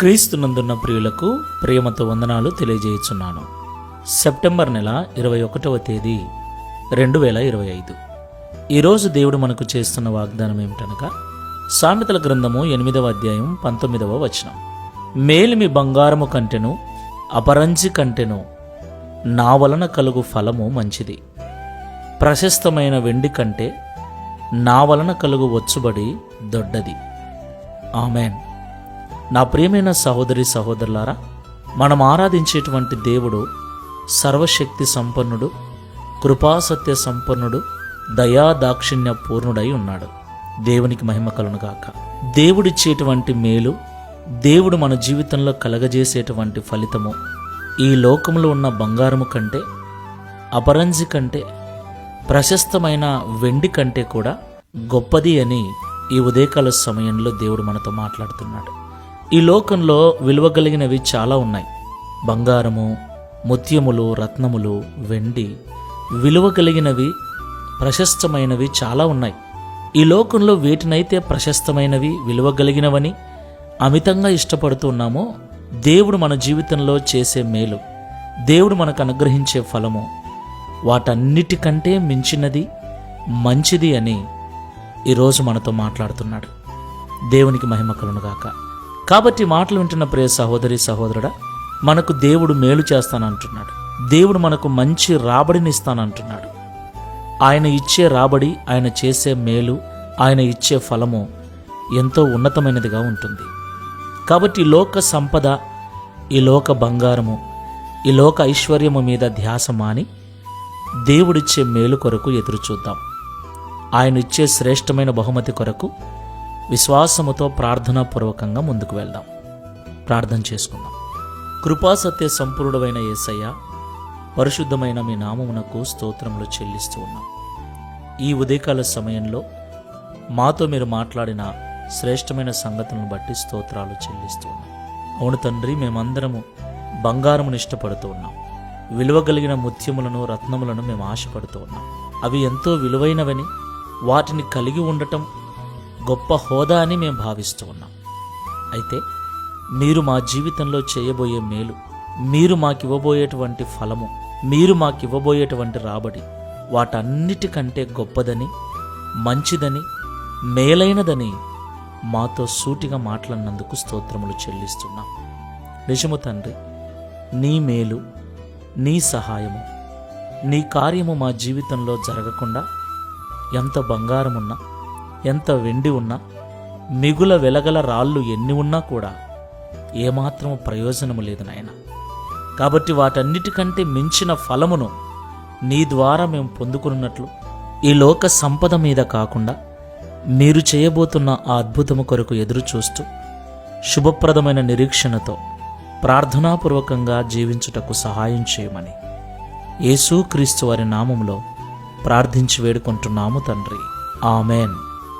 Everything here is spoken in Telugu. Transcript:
క్రీస్తునందున్న ప్రియులకు ప్రేమతో వందనాలు తెలియజేయుచున్నాను. సెప్టెంబర్ నెల ఇరవై ఒకటవ తేదీ రెండు వేల ఇరవై ఐదు. ఈరోజు దేవుడు మనకు చేస్తున్న వాగ్దానం ఏమిటనగా సామెతల గ్రంథము ఎనిమిదవ అధ్యాయం పంతొమ్మిదవ వచనం. మేలిమి బంగారము కంటెను అపరంజి కంటెను నా వలన కలుగు ఫలము మంచిది. ప్రశస్తమైన వెండి కంటే నా వలన కలుగు వచ్చుబడి దొడ్డది. ఆమెన్. నా ప్రియమైన సహోదరి సహోదరులారా మనం ఆరాధించేటువంటి దేవుడు సర్వశక్తి సంపన్నుడు కృపాసత్య సంపన్నుడు దయా దాక్షిణ్య పూర్ణుడై ఉన్నాడు. దేవునికి మహిమ కలునుగాక దేవుడిచ్చేటువంటి మేలు దేవుడు మన జీవితంలో కలగజేసేటువంటి ఫలితము ఈ లోకంలో ఉన్న బంగారము కంటే అపరంజి కంటే ప్రశస్తమైన వెండి కంటే కూడా గొప్పది అని ఈ ఉదయకాల సమయంలో దేవుడు మనతో మాట్లాడుతున్నాడు. ఈ లోకంలో విలువ కలిగినవి చాలా ఉన్నాయి. బంగారము ముత్యములు రత్నములు వెండి విలువ కలిగినవి ప్రశస్తమైనవి చాలా ఉన్నాయి. ఈ లోకంలో వేటినైతే ప్రశస్తమైనవి విలువ కలిగినవని అమితంగా ఇష్టపడుతున్నామో దేవుడు మన జీవితంలో చేసే మేలు. దేవుడు మనకు అనుగ్రహించే ఫలము. వాటన్నిటికంటే మించినది మంచిది అని ఈరోజు మనతో మాట్లాడుతున్నాడు. దేవునికి మహిమ కలునుగాక కాబట్టి మాటలు వింటున్న ప్రియ సహోదరి సహోదరుడా మనకు దేవుడు మేలు చేస్తానంటున్నాడు. దేవుడు మనకు మంచి రాబడినిస్తానంటున్నాడు. ఆయన ఇచ్చే రాబడి ఆయన చేసే మేలు ఆయన ఇచ్చే ఫలము ఎంతో ఉన్నతమైనదిగా ఉంటుంది. కాబట్టి లోక సంపద ఈ లోక బంగారము ఈ లోక ఐశ్వర్యము మీద ధ్యాస మాని దేవుడిచ్చే మేలు కొరకు ఎదురు చూద్దాం ఆయన ఇచ్చే శ్రేష్టమైన బహుమతి కొరకు విశ్వాసముతో ప్రార్థనాపూర్వకంగా ముందుకు వెళ్దాం. ప్రార్థన చేసుకుందాం. కృపాసత్య సంపూర్ణమైన యేసయ్య పరిశుద్ధమైన మీ నామమునకు స్తోత్రములు చెల్లిస్తూ ఉన్నాం. ఈ ఉదయకాల సమయంలో మాతో మీరు మాట్లాడిన శ్రేష్టమైన సంగతులను బట్టి స్తోత్రాలు చెల్లిస్తూ ఉన్నాం. అవును తండ్రి మేమందరము బంగారమును ఇష్టపడుతూ ఉన్నాం. విలువ కలిగిన ముత్యములను రత్నములను మేము ఆశపడుతూ ఉన్నాం. అవి ఎంతో విలువైనవని వాటిని కలిగి ఉండటం గొప్ప హోదా అని మేము భావిస్తూ ఉన్నాం. అయితే మీరు మా జీవితంలో చేయబోయే మేలు మీరు మాకివ్వబోయేటువంటి ఫలము మీరు మాకివ్వబోయేటువంటి రాబడి వాటన్నిటికంటే గొప్పదని మంచిదని మేలైనదని మాతో సూటిగా మాట్లాడినందుకు స్తోత్రములు చెల్లిస్తున్నాం. నిజము తండ్రి నీ మేలు నీ సహాయము నీ కార్యము మా జీవితంలో జరగకుండా ఎంత బంగారమున్నా ఎంత వెండి ఉన్నా మిగుల వెలగల రాళ్ళు ఎన్ని ఉన్నా కూడా ఏమాత్రం ప్రయోజనము లేదు నాయన. కాబట్టి వాటన్నిటికంటే మించిన ఫలమును నీ ద్వారా మేము పొందుకున్నట్లు ఈ లోక సంపద మీద కాకుండా మీరు చేయబోతున్న ఆ అద్భుతము కొరకు ఎదురు చూస్తూ శుభప్రదమైన నిరీక్షణతో ప్రార్థనాపూర్వకంగా జీవించుటకు సహాయం చేయమని యేసుక్రీస్తు వారి నామములో ప్రార్థించి వేడుకుంటున్నాము తండ్రి. Amen.